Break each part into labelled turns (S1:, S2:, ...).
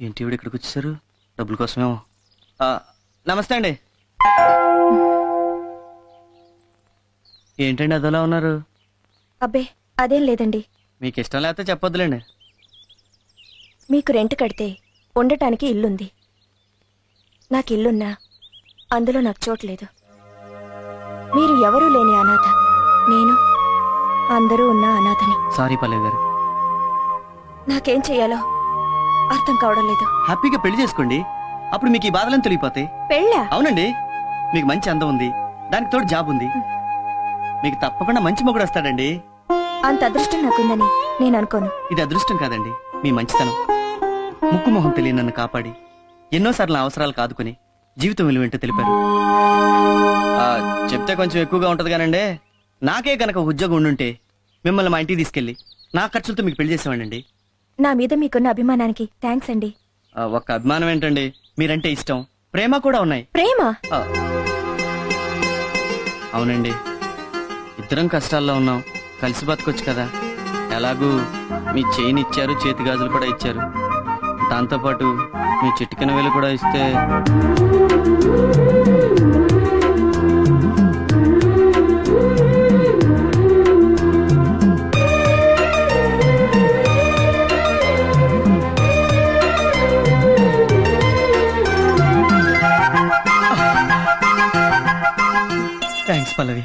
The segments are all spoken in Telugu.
S1: ఏంటి ఇవిడ ఇక్కడికి వచ్చేసారు? డబ్బుల కోసమేమో. నమస్తే అండి. ఏంటండి అదోలా ఉన్నారు?
S2: అబ్బే అదేం లేదండి.
S1: మీకు ఇష్టం లేకపోతే చెప్పొద్దులేండి.
S2: మీకు రెంట్ కడితే ఉండటానికి ఇల్లుంది. నాకు ఇల్లున్నా అందులో నాకు చోటు లేదు. మీరు ఎవరూ లేని అనాథ. నేను అందరూ ఉన్న అనాథని.
S1: సారీ పల్లవి గారు.
S2: నాకేం చెయ్యాలో? అర్థం కావడం లేదు.
S1: హ్యాపీగా పెళ్ళి చేసుకోండి. అప్పుడు మీకు ఈ బాధలను తొలగిపోతాయి.
S2: పెళ్ళా?
S1: అవునండి. మీకు మంచి అందం ఉంది. దానికి తోడు జాబ్ ఉంది. మీకు తప్పకుండా మంచి మొగుడు వస్తాడండి.
S2: అంత అదృష్టం నాకుందని నేను అనుకోను.
S1: ఇది అదృష్టం కాదండి. మీ మంచితనం. ముక్కు మొహం తెలియని నన్ను కాపాడి. ఎన్నోసార్లు నా అవసరాలు కాదుకొని జీవితం విలువేంటో తెలిపారు. చెప్తే కొంచెం ఎక్కువగా ఉంటది కానండి. నాకే కనుక ఉద్యోగం ఉండుంటే మిమ్మల్ని మా ఇంటికి తీసుకెళ్ళి నా ఖర్చులతో మీకు పెళ్ళి చేసేవాడండి
S2: నా మీద మీకున్న అభిమానానికి థ్యాంక్స్ అండి.
S1: ఆ, ఒక్క అభిమానం ఏంటండి? మీరంటే ఇష్టం. ప్రేమ కూడా ఉన్నాయి.
S2: ప్రేమ?
S1: ఆ. అవునండి. ఇద్దరం కష్టాల్లో ఉన్నాం. కలిసి బతకొచ్చు కదా. ఎలాగూ మీ చైన్ ఇచ్చారు చేతి గాజులు కూడా ఇచ్చారు. దాంతోపాటు మీ చిటికెన వేలు కూడా ఇస్తే పల్లవి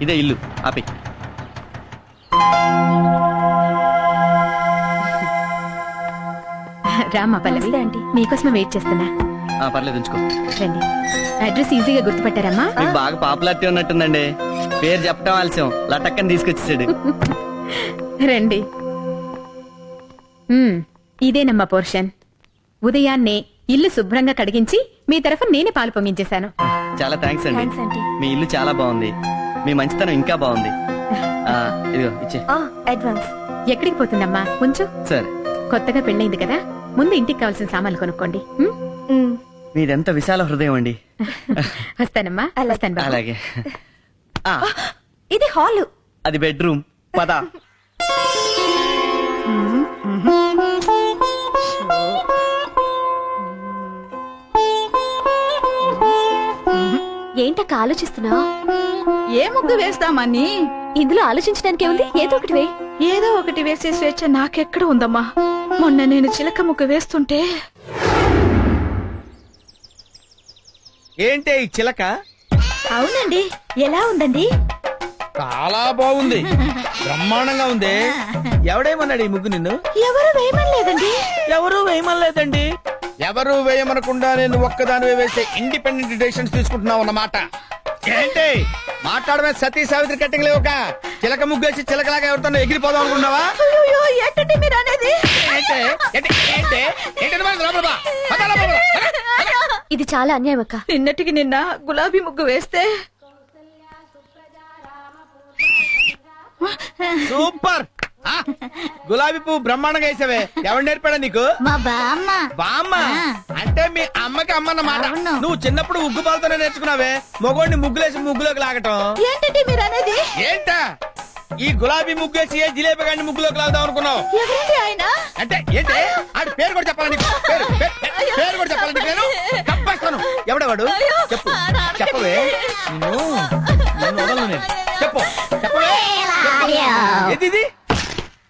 S1: ఇదే ఇల్లు. ఆపి.
S3: పల్లవి
S2: ఆంటీ.
S3: మీకోసమే వెయిట్ చేస్తున్నా.
S1: ఆ, పర్లేదు ఉంచుకో.
S3: రండి. అడ్రస్ ఈజీగా గుర్తుపట్టారమ్మా.
S1: మీకు బాగా పాపులారిటీ ఉన్నట్టుందండి. పేరు చెప్పడం ఆలస్యం. లటక్కని తీసుకొచ్చేసాడు.
S3: రండి. ఇదేనమ్మా పోర్షన్. ఉదయాన్నే ఇల్లు శుభ్రంగా కడిగించి మీ తరఫున నేనే పాలు పొంగించేశాను.
S1: చాలా థ్యాంక్స్ అండి.
S2: Thanks aunty.
S1: మీ ఇల్లు చాలా బాగుంది. మీ మంచితనం ఇంకా బాగుంది. ఆ, ఇదిగో ఇచ్చే.
S2: ఆ, అడ్వాన్స్
S3: ఎక్కడికి పోతుందమ్మా? కొంచెం
S1: సరే.
S3: కొత్తగా పెళ్ళైంది కదా? ముందు ఇంటికి కావాల్సిన సామాన్లు కొనుక్కోండి.
S1: మీదెంత విశాల హృదయం అండి.
S3: వస్తానమ్మా.
S2: అలాగే.
S3: వస్తాను బాబు.
S1: అలాగే. ఆ,
S2: ఇది హాలు.
S1: అది బెడ్రూమ్. పద.
S2: ఏంటక్క ఆలోచిస్తున్నావు?
S4: ఏ ముగ్గు వేస్తామని
S2: ఇందులో ఆలోచించడానికి ఏముంది? ఏదో ఒకటి వే
S4: ఏదో ఒకటి వేసే స్వేచ్ఛ నాకెక్కడ ఉందమ్మా? మొన్న నేను చిలక ముక్క వేస్తుంటే
S5: ఏంటే ఈ చిలక?
S2: అవునండి. ఎలా ఉందండి?
S5: చాలా బాగుంది. బ్రహ్మాండంగా ఉంది. ఎవడేమన్నాడు ఈ ముగ్గు నిన్ను?
S2: ఎవరు వేయమనలేదండి.
S5: ఎవరు వేయమనలేదండి? ఎవరు వేయమనకుండా నేను ఒక్కదాని వేసే ఇండిపెండెంట్ డెసిషన్స్ తీసుకుంటున్నావు అన్నమాట. ఏంటి? మాట్లాడమే సతీ సావిత్రి కట్టింగ్ లేవుక చిలక ముగ్గేసి చిలకలాగా ఎవరితో ఎగిరిపోదాం అనుకున్నావా?
S2: ఏంటండి మీరు అనేది. ఇది చాలా అన్యాయం అక్క.
S4: నిన్నటికి నిన్న గులాబీ ముగ్గు వేస్తే
S5: సూపర్ గులాబీ పువ్వు బ్రహ్మాండంగా వేసావే. ఎవరు నేర్పాడా నీకు?
S6: మా బామ్మ
S5: బామ్మ అంటే మీ అమ్మకి అమ్మన్నమాట నువ్వు చిన్నప్పుడు ఉగ్గు పాలతోనే నేర్చుకున్నావే. మగోడిని ముగ్గులేసి ముగ్గులోకి లాగటం.
S2: మీరు అనేది
S5: ఏంటా? ఈ గులాబీ ముగ్గేసి ఏ జిలేబీ గాడిని ముగ్గులోకి లాగుదాం అనుకున్నావు?
S2: ఎవరండి ఆయన?
S5: అంటే ఏంటి? ఆడి పేరు కూడా చెప్పాలి నీకు? పేరు పేరు కూడా చెప్పాలి నీకు నేను? తప్పేస్తాను ఎవడవాడు చెప్పు. చెప్పవే. నిన్ను నిన్ను వదలను నేను. చెప్పు. చెప్పవే. ఏది ఇది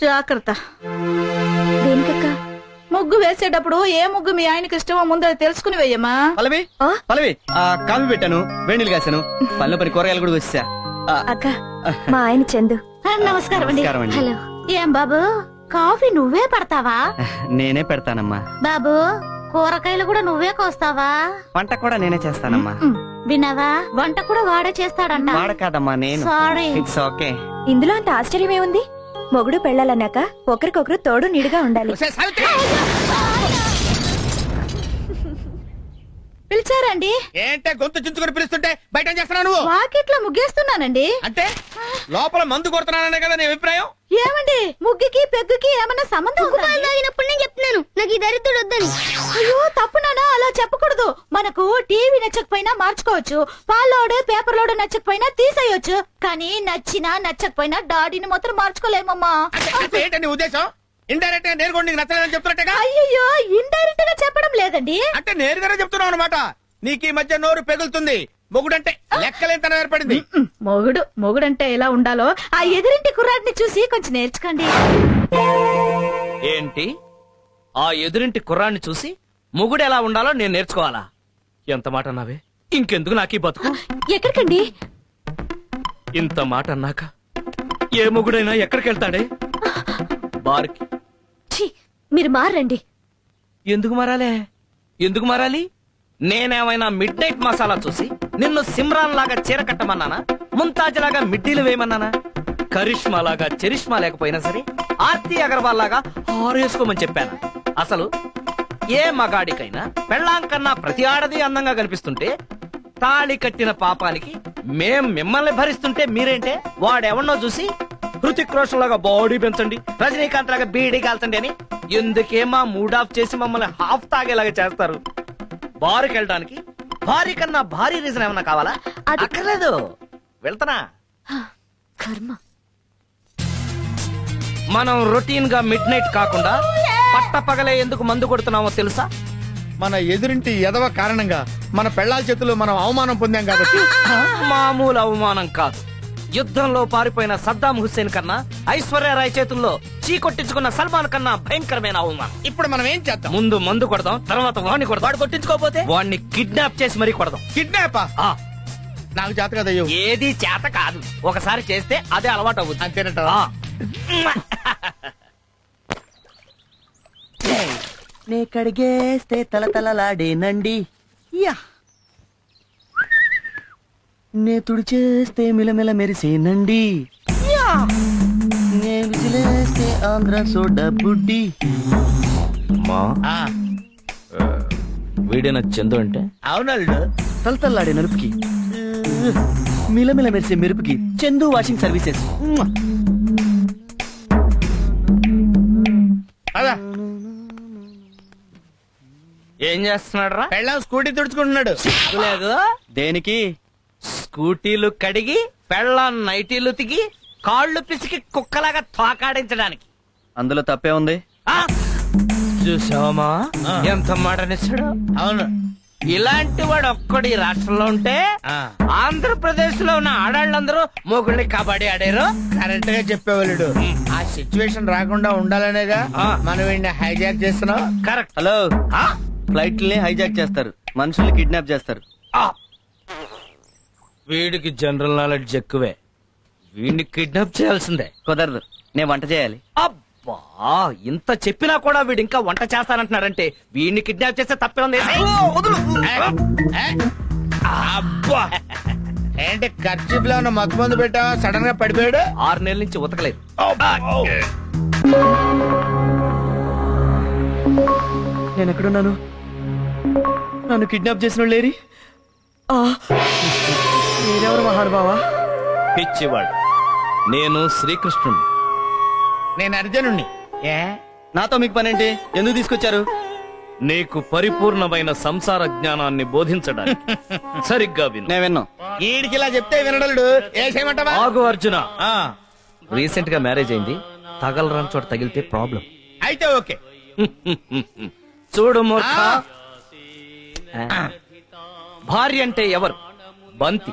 S4: జాగ్రత్త.
S2: దేనికక్క?
S4: ముగ్గు వేసేటప్పుడు ఏ ముగ్గు మీ ఆయనకి ఇష్టమో ముందు తెలుసుకుని వెయ్యమ్మా.
S1: పల్లవి
S2: ఆ?
S1: పల్లవి ఆ, కాఫీ పెట్టాను వేణీలు కాశాను పల్లె పని కూరగాయలు కూడా వచ్చా
S2: అక్క మా ఆయన చందు.
S4: నమస్కారం అండి.
S2: హలో.
S6: ఏం బాబు కాఫీ నువ్వే పడతావా?
S1: నేనే పెడతానమ్మా.
S6: బాబు కూరగాయలు కూడా నువ్వే కోస్తావా?
S1: వంట కూడా నేనే చేస్తానమ్మా.
S6: విన్నావా? వంట కూడా వాడే చేస్తాడంట.
S1: వాడ కాదమ్మా నేను.
S6: సారీ
S1: ఇట్స్ ఓకే
S2: ఇందులో అంత ఆశ్చర్యం ఏముంది మొగుడు పెళ్ళాలన్నాక ఒకరికొకరు తోడు నిడుగా ఉండాలి.
S4: పిలిచారండి.
S5: ఏంటే గొంతు చించుకొని పిలుస్తుంటే బయట ఏం చేస్తున్నావు నువ్వు?
S4: వాకిట్లో ముగ్గేస్తున్నానండి.
S5: అంటే లోపల మందు కొడుతున్నాననే కదా నీ అభిప్రాయం?
S4: ఏమండి? ముగ్గుకి పెగ్గుకి ఏమన్నా సంబంధం ఉందా?
S6: తాగినప్పుడు నేను చెప్తున్నాను. నాకు ఈ దరిద్రుడు వద్దని.
S4: అయ్యో తప్పు నాన్న అలా చెప్పకూడదు. మనకు టీవీ నచ్చకపోయినా మార్చుకోవచ్చు. పాలోడు పేపర్ లోడు నచ్చకపోయినా తీసేయొచ్చు. కానీ నచ్చినా నచ్చకపోయినా డాడీని మాత్రం మార్చుకోలేమమ్మా.
S5: అంటే అంటే ఏంటి నీ ఉద్దేశం? ఇండైరెక్ట్గా నేను కూడా నీకు నచ్చలేదని చెప్తున్నట్టుగా?
S4: అయ్యయ్యో ఇండైరెక్ట్గా చెప్పడం లేదండి.
S5: అంటే నేరుగానే చెప్తున్నావు అనమాట నీకు ఈ మధ్య నోరు పెగులుతుంది. మొగుడంటే లెక్కలేంతనం ఏర్పడింది.
S4: మొగుడు మొగుడంటే ఎలా ఉండాలో ఆ ఎదురింటి కుర్రాడిని చూసి కొంచెం నేర్చుకోండి.
S7: ఏంటి? ఆ ఎదురింటి కుర్రాన్ని చూసి మొగుడు ఎలా ఉండాలో నేను నేర్చుకోవాలా? ఎంత మాట అన్నావే? ఇంకెందుకు నాకు ఈ బతుకు?
S2: ఎక్కడికండి?
S7: ఇంత మాట అన్నాక ఏ మొగుడైనా ఎక్కడికి వెళ్తాడే బార్కి.
S2: మీరు మారండి.
S7: ఎందుకు మారాలే? ఎందుకు మారాలి? నేనేమైనా మిడ్ నైట్ మసాలా చూసి నిన్ను సిమ్రాన్ లాగా చీర కట్టమన్నానా? ముంతాజ్ లాగా మిడ్డీలు వేయమన్నానా? కరిష్మా లాగా చరిష్మా లేకపోయినా సరే ఆర్తి అగర్వాల్ లాగా హారేసుకోమని చెప్పాను? అసలు ఏ మగాడికైనా పెళ్ళాం కన్నా ప్రతి ఆడది అందంగా కనిపిస్తుంటే తాళి కట్టిన పాపానికి మేం మిమ్మల్ని భరిస్తుంటే మీరేంటే? వాడెవన్నో చూసి హృతిక్ రోషన్ లాగా బాడీ పెంచండి రజనీకాంత్ లాగా బీడీ కాల్చండి అని ఎందుకే మా మూడ్ ఆఫ్ చేసి మమ్మల్ని హాఫ్ తాగేలాగా చేస్తారు? బారుకి వెళ్ళడానికి భారీ కన్నా భారీ రీజన్ ఏమన్నా కావాలా? అక్కర్లేదు. వెళ్తానా?
S2: కర్మ.
S7: మనం రొటీన్గా మిడ్ నైట్ కాకుండా పట్ట పగలే ఎందుకు మందు కొడుతున్నామో తెలుసా?
S5: మన ఎదురింటి ఎదవ కారణంగా మన పెళ్ళాల చేతుల్లో మనం అవమానం పొందాం కాబట్టి.
S7: మామూలు అవమానం కాదు. యుద్ధంలో పారిపోయిన సద్దాం హుస్సేన్ కన్నా ఐశ్వర్యరాయ్ చేతుల్లో చీకొట్టించుకున్న సల్మాన్ కన్నా భయంకరమైన అవమానం.
S5: ఇప్పుడు మనం ఏం చేద్దాం?
S7: ముందు మందు కొడదాం తర్వాత వాడిని కొడదాం. వాడు కొట్టించుకోపోతే వాడిని కిడ్నాప్ చేసి మరీ కొడదాం.
S5: కిడ్నాపా?
S7: ఆ.
S5: నాకు చేత కదయ్యో
S7: ఏది చేత కాదు. ఒకసారి చేస్తే అదే అలవాటు అవుతుంది
S5: అంతేనట
S7: ఆ.
S1: నే కడిగేస్తే తల తలలాడేనండి. యా. నే తుడిచేస్తే మిలమిల మెరిసేనండి. యా! నే విజిలేస్తే ఆంధ్ర సోడా బుడ్డి.
S7: మా?
S5: ఆ,
S7: వీడిన చందు అంటే?
S5: అవునల్లుడు
S1: తలతల్లాడే నలుపుకి. మిలమిల మెరిసే మెరుపుకి చందు వాషింగ్ సర్వీసెస్.
S5: అదా
S7: ఏం చేస్తున్నాడు రా
S5: స్కూటీ తుడుచుకుంటున్నాడు.
S7: లేదు.
S1: దేనికి?
S7: స్కూటీలు కడిగి పెళ్ళాం నైటీలు తిగి కాళ్ళు పిసికి కుక్కలాగా తోకాడించడానికి.
S1: అందులో తప్పే ఉంది?
S7: ఆ! చూసావమ్మా. ఎంత మాట నిచ్చాడు
S5: అవును.
S7: ఇలాంటి వాడు ఒక్కడు ఈ రాష్ట్రంలో ఉంటే ఆంధ్రప్రదేశ్లో ఉన్న ఆడాళ్ళందరూ మొగుళ్ళని కబడ్డీ ఆడారు.
S5: కరెక్ట్గా చెప్పేవాళ్ళుడు ఆ సిచ్యువేషన్ రాకుండా ఉండాలనేగా
S7: ఆ.
S5: మనం వీడిని హైజాక్ చేస్తున్నాం.
S7: కరెక్ట్.
S1: హలో. ఫ్లైట్లని హైజాక్ చేస్తారు. మనుషుల్ని కిడ్నాప్ చేస్తారు.
S7: వీడికి జనరల్ నాలెడ్జ్ ఎక్కువే. వీడిని కిడ్నాప్ చేయాల్సిందే.
S1: కుదరదు. నేను వంట చేయాలి.
S7: అబ్బా ఇంత చెప్పినా కూడా వీడు ఇంకా వంట చేస్తానంటున్నాడంటే వీడిని కిడ్నాప్ చేస్తే తప్పే ఉంది?
S5: అబ్బా. ఏంటి ఖర్చు లో ఉన్న మత్తు మందు పెట్టావా? సడన్గా పడిపోయాడు?
S7: ఆరు నెలల నుంచి ఉతకలేదు.
S1: నేను ఎక్కడున్నాను నన్ను కిడ్నాప్ చేసిన వాళ్ళు లేరి? ఆ, మీరెవరు మహానుభావా?
S7: పిచ్చివాడు. నేను శ్రీకృష్ణుడు
S5: నేను అర్జునుణ్ణి. ఏ?
S1: నాతో మీకు పనేంటి? ఎందుకు తీసుకొచ్చారు?
S7: నీకు పరిపూర్ణమైన సంసార జ్ఞానాన్ని బోధించడానికి. సరిగ్గా విను.
S1: నేను విన్నా.
S5: ఈడికి ఇలా చెప్తే వినడలుడు. ఏ చేయమంటావా?
S7: ఆగు అర్జున.
S5: ఆ,
S7: రీసెంట్గా మ్యారేజ్ అయింది. తగలరాని చోట తగిలితే ప్రాబ్లం.
S5: అయితే ఓకే.
S7: చూడు మూర్ఖ.
S5: ఆ.
S7: భార్య అంటే ఎవరు? బంతి.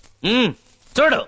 S7: చూడు.